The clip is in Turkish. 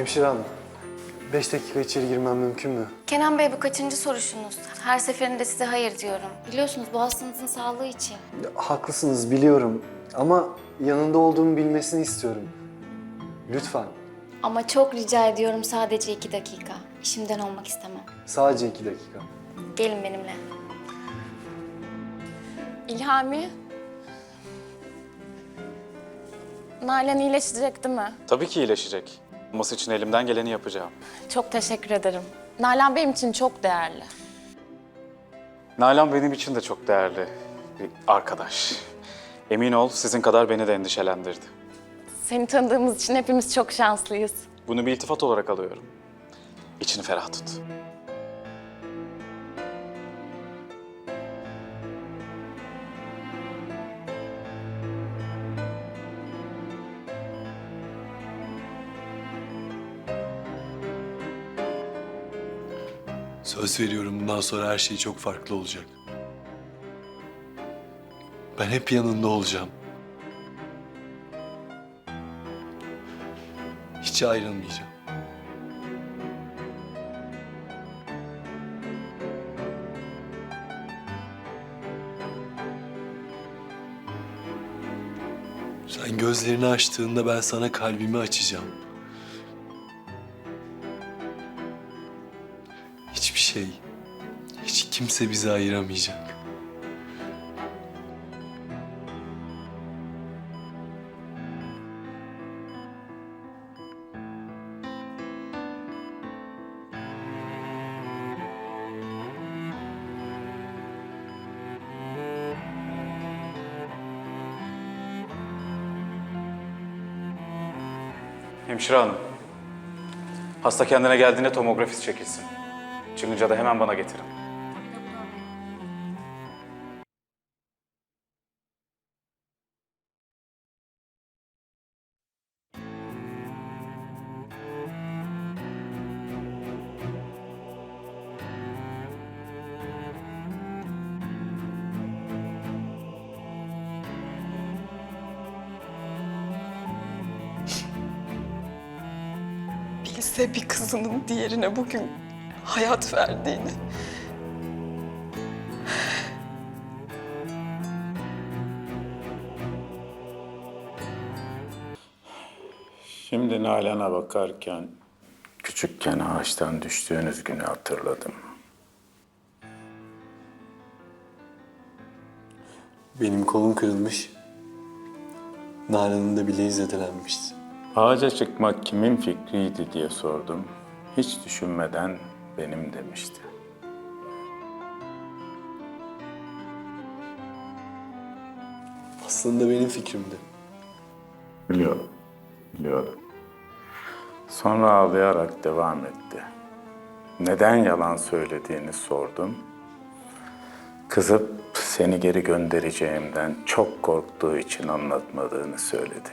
Hemşire hanım, beş dakika içeri girmem mümkün mü? Kenan Bey bu kaçıncı soruşunuz? Her seferinde size hayır diyorum. Biliyorsunuz bu hastanızın sağlığı için. Haklısınız biliyorum ama yanında olduğumu bilmesini istiyorum. Lütfen, Ama çok rica ediyorum sadece iki dakika. İşimden olmak istemem. sadece iki dakika. Gelin benimle. İlhami. Nalan iyileşecek değil mi? Tabii ki iyileşecek. Olması için elimden geleni yapacağım. Çok teşekkür ederim. Nalan benim için çok değerli. Nalan benim için de çok değerli bir arkadaş. Emin ol sizin kadar beni de endişelendirdi. Seni tanıdığımız için hepimiz çok şanslıyız. Bunu bir iltifat olarak alıyorum. İçini ferah tut. Söz veriyorum bundan sonra her şey çok farklı olacak. Ben hep yanında olacağım. Hiç ayrılmayacağım. Sen gözlerini açtığında ben sana kalbimi açacağım. Şey, hiç kimse bizi ayıramayacak. Hemşire hanım. Hasta kendine geldiğinde tomografisi çekilsin. Çıkınca da hemen bana getirin. Bilse bir kızının diğerine bugün hayat verdiğini. Şimdi Nalan'a bakarken küçükken ağaçtan düştüğünüz günü hatırladım. Benim kolum kırılmış. Nalan'ın da bileği zedelenmişti. Ağaca çıkmak kimin fikriydi diye sordum. Hiç düşünmeden benim demişti. Aslında benim fikrimdi. Biliyorum, biliyorum. Sonra ağlayarak devam etti. Neden yalan söylediğini sordum. Kızıp seni geri göndereceğimden çok korktuğu için anlatmadığını söyledi.